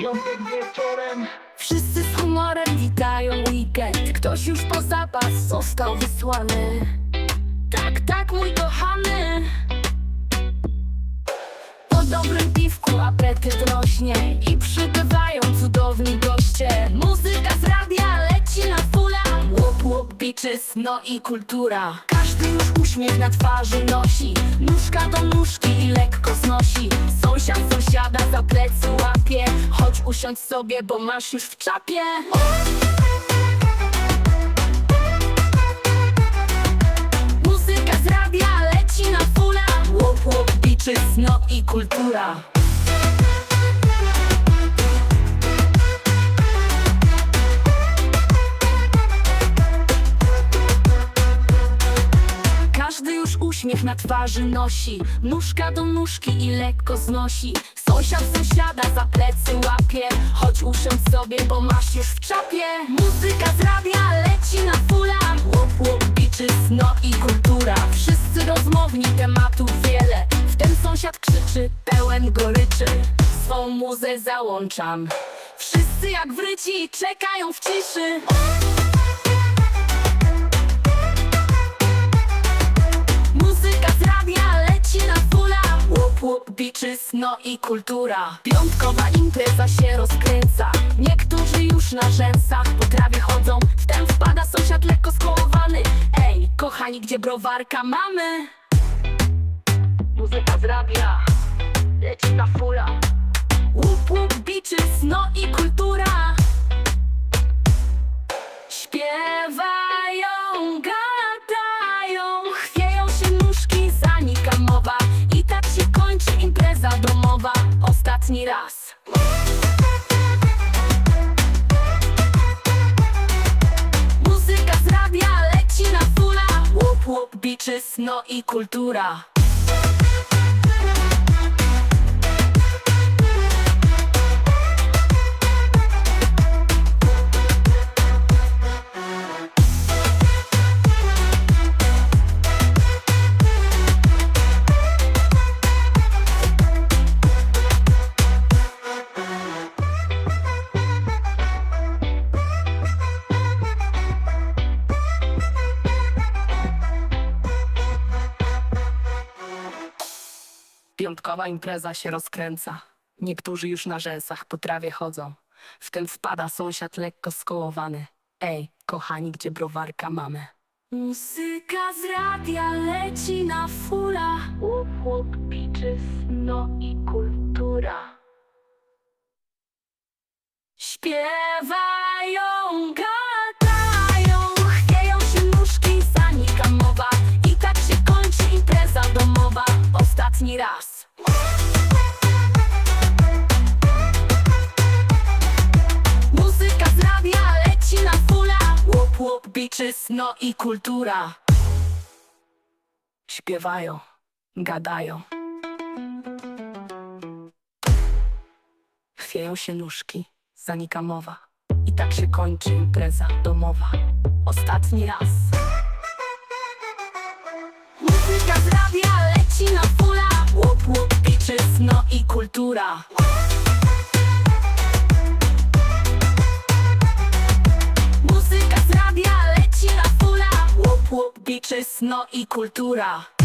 Piątek wieczorem. Wszyscy z humorem witają weekend. Ktoś już po zapas został wysłany. Tak, tak, mój kochany. Po dobrym piwku apetyt rośnie I przybywają cudowni goście. Muzyka z radia leci na fula. Łop, łop, bitches, no i kultura. Każdy już uśmiech na twarzy nosi. Nóżka do nóżki i lekko znosi. Sąsiad sąsiada za plecy usiądź sobie, bo masz już w czapie. Muzyka z radia leci na fula. Łop, łop, bitches, no i kultura uśmiech na twarzy nosi. Nóżka do nóżki i lekko znosi. Sąsiad sąsiada za plecy łapie. Chodź usiądź sobie, bo masz już w czapie. Muzyka z radia leci na fula. Łop, łop, bitches, no i kultura. Wszyscy rozmowni, tematów wiele. Wtem sąsiad krzyczy, pełen goryczy. Swą muzę załączam. Wszyscy jak wryci czekają w ciszy Łup, łup, bitches, no i kultura. Piątkowa impreza się rozkręca. Niektórzy już na rzęsach po trawie chodzą. Wtem wpada sąsiad lekko skołowany. Ej, kochani, gdzie browarka mamy? Muzyka z radia leci na fula. Łup, łup, bitches, no i kultura. Śpiewają, Ostatni raz. Muzyka z radia leci na fula. Łup, łup, bitches, no i kultura Piątkowa impreza się rozkręca. Niektórzy już na rzęsach po trawie chodzą. Wtem wpada sąsiad lekko skołowany. Ej, kochani, gdzie browarka mamy? Muzyka z radia leci na. Łup, łup, bitches, no i kultura. Śpiewają, Łup, bitches, no i kultura. Śpiewają, gadają. Chwieją się nóżki, zanika mowa. I tak się kończy impreza domowa. Ostatni raz. Muzyka z radia leci na fula. Łup, łup, bitches, no i kultura bitches, no i kultura